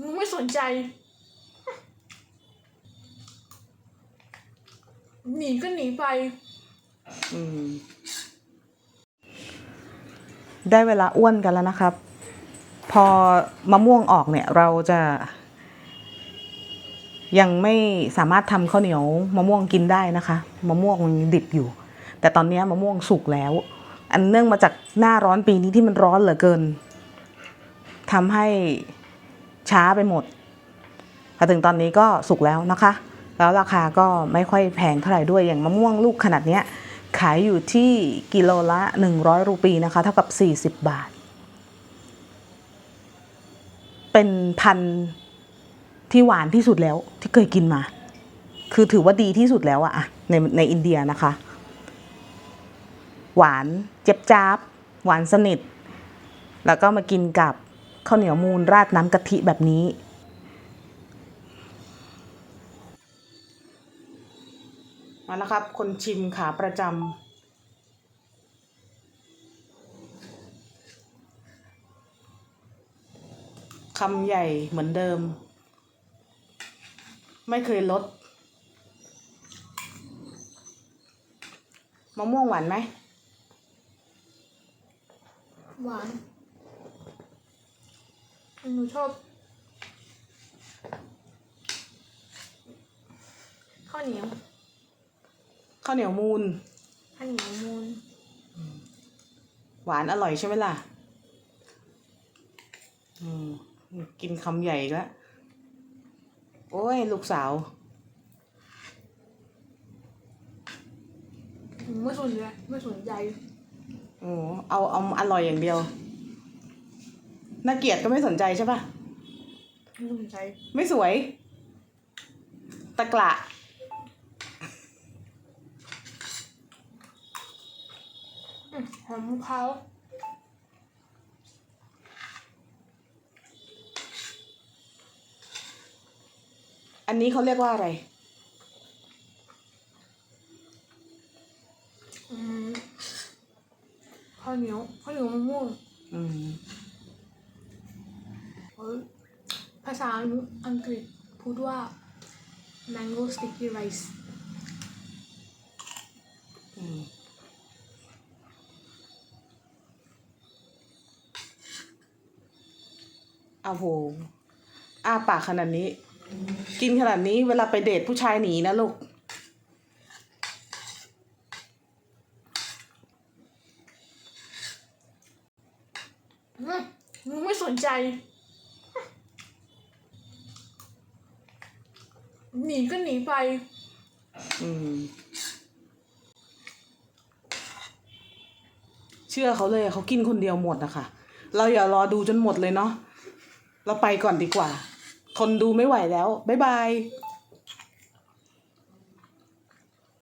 มึงไม่สนใจ หนีก็หนีไป อืม ได้เวลาอ้วนกันแล้วนะครับ พอมะม่วงออกเนี่ย เราจะ ยังไม่สามารถทำข้าวเหนียวมะม่วงกินได้นะคะ มะม่วงมันดิบอยู่ แต่ตอนนี้มะม่วงสุกแล้ว อันเนื่องมาจากหน้าร้อนปีนี้ที่มันร้อนเหลือเกินทำให้ ช้าไปหมดพอถึงตอนนี้ก็สุกแล้วนะคะ แล้วราคาก็ไม่ค่อยแพงเท่าไหร่ด้วยอย่างมะม่วงลูกขนาดเนี้ยขายอยู่ที่กิโลละ 100 รูปีนะคะ เท่ากับ 40 บาท เป็นพันที่หวานที่สุดแล้วที่เคยกินมา คือถือว่าดีที่สุดแล้วอะในในอินเดียนะคะ หวานเจ็บจ้าบ หวานสนิท แล้วก็มากินกับ ข้าวเหนียวมูนราดน้ำกะทิแบบนี้ มาแล้วครับ คนชิมขาประจำคำใหญ่เหมือนเดิม ไม่เคยลดมะม่วงหวานไหม หวาน ชอบข้าวเหนียวข้าวเหนียวมูนข้าวเหนียวมูนหวานอร่อยใช่ไหมล่ะ อืม กินคำใหญ่อีกแล้ว โอ้ย ลูกสาวหนูไม่สนใจไม่สนใจ โอ้เอาเอาอร่อยอย่างเดียว น่าเกลียดก็ไม่สนใจใช่ปะไม่สนใจ ไม่สวย ตะกละอืมหอมมะพร้าวอันนี้เขาเรียกว่าอะไร อืมข้าวเหนียวข้าวเหนียวมะม่วงอืมเอ้ย ภาษาอังกฤษพูดว่า mango sticky rice อืมเอาโหอ้าปากขนาดนี้ กินขนาดนี้เวลาไปเดทผู้ชายหนีนะลูกอืมมึงไม่สนใจ หนีก็หนีไป อืม เชื่อเขาเลยเขากินคนเดียวหมดนะคะเราอย่ารอดูจนหมดเลยเนาะเราไปก่อนดีกว่า ทนดูไม่ไหวแล้ว บ๊ายบาย